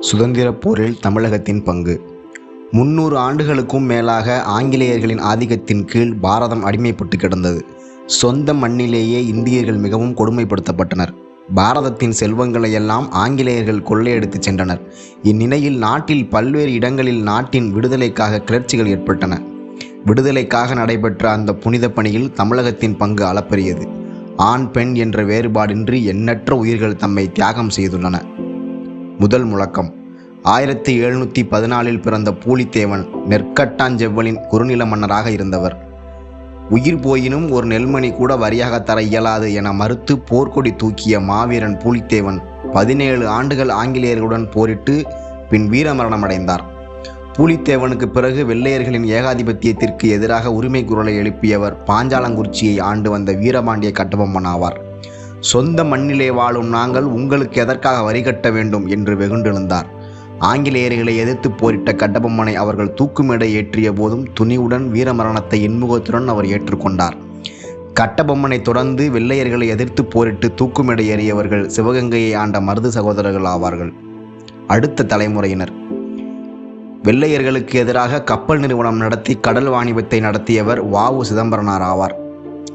சுதந்திரப் போரில் தமிழகத்தின் பங்கு. முன்னூறு ஆண்டுகளுக்கும் மேலாக ஆங்கிலேயர்களின் ஆதிக்கத்தின் கீழ் பாரதம் அடிமைப்பட்டு கிடந்தது. சொந்த மண்ணிலேயே இந்தியர்கள் மிகவும் கொடுமைப்படுத்தப்பட்டனர். பாரதத்தின் செல்வங்களை எல்லாம் ஆங்கிலேயர்கள் கொள்ளையடித்துச் சென்றனர். இந்நிலையில் நாட்டில் பல்வேறு இடங்களில் நாட்டின் விடுதலைக்காக கிளர்ச்சிகள் ஏற்பட்டன. விடுதலைக்காக நடைபெற்ற அந்த புனித பணியில் தமிழகத்தின் பங்கு அளப்பரியது. ஆண் பெண் என்ற வேறுபாடின்றி எண்ணற்ற உயிர்கள் தம்மை தியாகம் செய்துள்ளன. முதல் முழக்கம். ஆயிரத்தி எழுநூற்றி பதினாலில் பிறந்த பூலித்தேவன் நெற்கட்டாஞ்செவ்வலின் குறுநில மன்னராக இருந்தவர். உயிர் போயினும் ஒரு நெல்மணி கூட வரியாக தர இயலாது என மறுத்து போர்க்கொடி தூக்கிய மாவீரன் பூலித்தேவன் பதினேழு ஆண்டுகள் ஆங்கிலேயர்களுடன் போரிட்டு பின் வீரமரணம் அடைந்தார் பூலித்தேவனுக்கு பிறகு வெள்ளையர்களின் ஏகாதிபத்தியத்திற்கு எதிராக உரிமை குரலை எழுப்பியவர் பாஞ்சாலங்குறிச்சியை ஆண்டு வந்த வீரபாண்டிய கட்டபொம்மன் ஆவார். சொந்த மண்ணிலே வாழும் நாங்கள் உங்களுக்கு எதற்காக வரி கட்ட வேண்டும் என்று வெகுண்டெழுந்தார். ஆங்கிலேயர்களை எதிர்த்து போரிட்ட கட்டபொம்மனை அவர்கள் தூக்குமேடை ஏற்றிய போதும் துணிவுடன் வீரமரணத்தை இன்முகத்துடன் அவர் ஏற்றுக்கொண்டார். கட்டபொம்மனை தொடர்ந்து வெள்ளையர்களை எதிர்த்து போரிட்டு தூக்குமேடை ஏறியவர்கள் சிவகங்கையை ஆண்ட மருது சகோதரர்கள் ஆவார்கள். அடுத்த தலைமுறையினர். வெள்ளையர்களுக்கு எதிராக கப்பல் நிறுவனம் நடத்தி கடல் வாணிபத்தை நடத்தியவர் வாவு சிதம்பரனார் ஆவார்.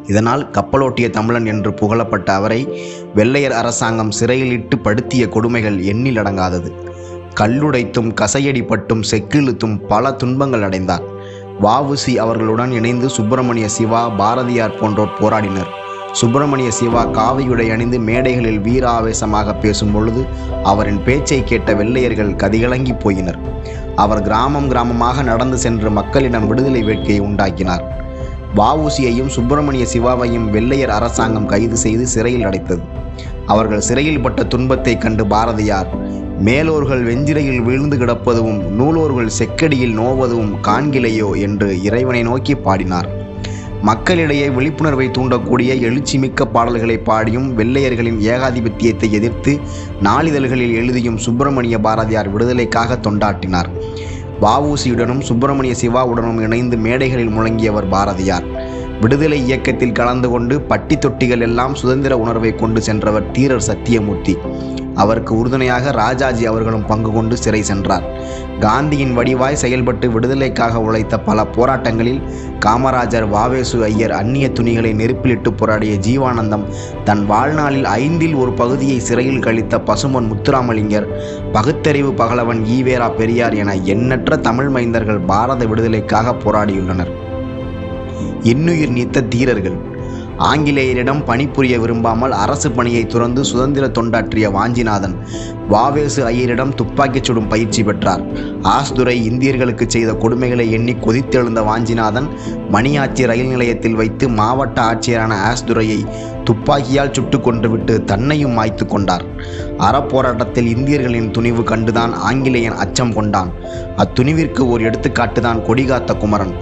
இதனால் கப்பலோட்டிய தமிழன் என்று புகழப்பட்ட அவரை வெள்ளையர் அரசாங்கம் சிறையிலிட்டு படுத்திய கொடுமைகள் எண்ணில் அடங்காதது. கல்லுடைத்தும் கசையடிப்பட்டும் செக்கிழுத்தும் பல துன்பங்கள் அடைந்தார். வாவுசி அவர்களுடன் இணைந்து சுப்பிரமணிய சிவா பாரதியார் போன்றோர் போராடினர். சுப்பிரமணிய சிவா காவியுடை அணிந்து மேடைகளில் வீராவேசமாக பேசும் பொழுது அவரின் பேச்சை கேட்ட வெள்ளையர்கள் கதிகலங்கி போயினர். அவர் கிராமம் கிராமமாக நடந்து சென்று மக்களிடம் விடுதலை வேட்கையை உண்டாக்கினார். வஉசியையும் சுப்பிரமணிய சிவாவையும் வெள்ளையர் அரசாங்கம் கைது செய்து சிறையில் அடைத்தது. அவர்கள் சிறையில் பட்ட துன்பத்தை கண்டு பாரதியார் மேலோர்கள் வெஞ்சிரையில் விழுந்து கிடப்பதும் நூலோர்கள் செக்கடியில் நோவதும் காண்கிலையோ என்று இறைவனை நோக்கி பாடினார். மக்களிடையே விழிப்புணர்வை தூண்டக்கூடிய எழுச்சிமிக்க பாடல்களை பாடியும் வெள்ளையர்களின் ஏகாதிபத்தியத்தை எதிர்த்து நாளிதழ்களில் எழுதியும் சுப்பிரமணிய பாரதியார் விடுதலைக்காக தொண்டாட்டினார் வஉசியுடனும் சுப்பிரமணிய சிவாவுடனும் இணைந்து மேடைகளில் முழங்கியவர் பாரதியார். விடுதலை இயக்கத்தில் கலந்து கொண்டு பட்டி தொட்டிகள் எல்லாம் சுதந்திர உணர்வை கொண்டு சென்றவர் தீரர் சத்தியமூர்த்தி. அவருக்கு உறுதுணையாக ராஜாஜி அவர்களும் பங்கு கொண்டு சிறை சென்றார். காந்தியின் வடிவாய் செயல்பட்டு விடுதலைக்காக உழைத்த பல போராட்டங்களில் காமராஜர் வாவேசு ஐயர் அந்நிய துணிகளை நெருப்பிலிட்டு போராடிய ஜீவானந்தம் தன் வாழ்நாளில் ஐந்தில் ஒரு பகுதியை சிறையில் கழித்த பசுமன் முத்துராமலிங்கர் பகுத்தறிவு பகலவன் ஈவேரா பெரியார் என எண்ணற்ற தமிழ் மைந்தர்கள் பாரத விடுதலைக்காக போராடியுள்ளனர். இன்னுயிர் நீத்த தீரர்கள். ஆங்கிலேயரிடம் பணிபுரிய விரும்பாமல் அரசு பணியை துறந்து சுதந்திர தொண்டாற்றிய வாஞ்சிநாதன் வாவேசு ஐயரிடம் துப்பாக்கிச் சுடும் பயிற்சி பெற்றார். ஆஸ்துரை இந்தியர்களுக்கு செய்த கொடுமைகளை எண்ணி கொதித்தெழுந்த வாஞ்சிநாதன் மணியாச்சி ரயில் நிலையத்தில் வைத்து மாவட்ட ஆட்சியரான ஆஸ்துரையை துப்பாக்கியால் சுட்டு கொன்றுவிட்டு தன்னையும் மாய்த்து கொண்டார். அறப்போராட்டத்தில் இந்தியர்களின் துணிவு கண்டுதான் ஆங்கிலேயன் அச்சம் கொண்டான். அத்துணிவிற்கு ஒரு எடுத்துக்காட்டுதான் கொடிகாத்த குமரன்.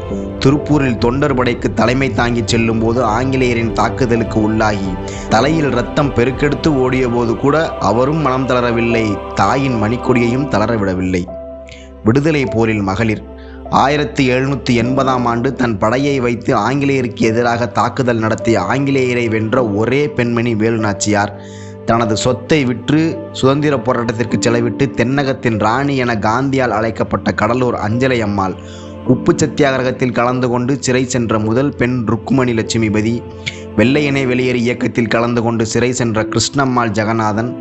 திருப்பூரில் தொண்டர் படைக்கு தலைமை தாங்கிச் செல்லும் போது ஆங்கிலேயரின் தாக்குதலுக்கு உள்ளாகி தலையில் ரத்தம் பெருக்கெடுத்து ஓடிய போது கூட அவரும் மனம் தளரவில்லை தாயின் மணிக்கொடியையும் தளரவிடவில்லை. விடுதலை போரில் மகளிர். ஆயிரத்தி எழுநூற்றி எண்பதாம் ஆண்டு தன் படையை வைத்து ஆங்கிலேயருக்கு எதிராக தாக்குதல் நடத்திய ஆங்கிலேயரை வென்ற ஒரே பெண்மணி வேலுநாச்சியார். தனது சொத்தை விற்று சுதந்திர போராட்டத்திற்கு செலவிட்டு தென்னகத்தின் ராணி என காந்தியால் அழைக்கப்பட்ட கடலூர் அஞ்சலை அம்மாள். உப்பு சத்தியாகிரகத்தில் கலந்து கொண்டு சிறை சென்ற முதல் பெண் ருக்குமணி லட்சுமிபதி வெள்ளையனை வெளியேறு இயக்கத்தில் கலந்து கொண்டு சிறை சென்ற கிருஷ்ணம்மாள் ஜெகநாதன்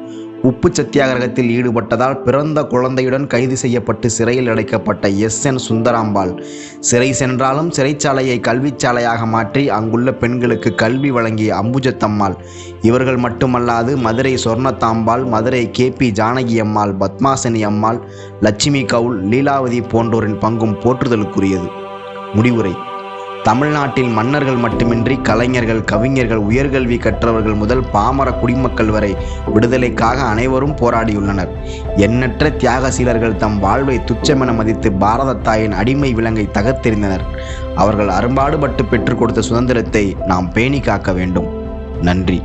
உப்பு சத்தியாகிரகத்தில் ஈடுபட்டதால் பிறந்த குழந்தையுடன் கைது செய்யப்பட்டு சிறையில் அடைக்கப்பட்ட எஸ் என் சுந்தராம்பாள். சிறை சென்றாலும் சிறைச்சாலையை கல்விச்சாலையாக மாற்றி அங்குள்ள பெண்களுக்கு கல்வி வழங்கிய அம்புஜத்தம்மாள். இவர்கள் மட்டுமல்லாது மதுரை சொர்ணத்தாம்பாள் மதுரை கே பி ஜானகி அம்மாள் பத்மாசனி அம்மாள் லட்சுமி கவுல் லீலாவதி போன்றோரின் பங்கும் போற்றுதலுக்குரியது. முடிவுரை. தமிழ்நாட்டில் மன்னர்கள் மட்டுமின்றி கலைஞர்கள் கவிஞர்கள் உயர்கல்வி கற்றவர்கள் முதல் பாமர குடிமக்கள் வரை விடுதலைக்காக அனைவரும் போராடியுள்ளனர். எண்ணற்ற தியாகசீலர்கள் தம் வாழ்வை துச்சமென மதித்து பாரத தாயின் அடிமை விலங்கை தகர்த்தெறிந்தனர். அவர்கள் அரும்பாடுபட்டு பெற்றுக் கொடுத்த சுதந்திரத்தை நாம் பேணி காக்க வேண்டும். நன்றி.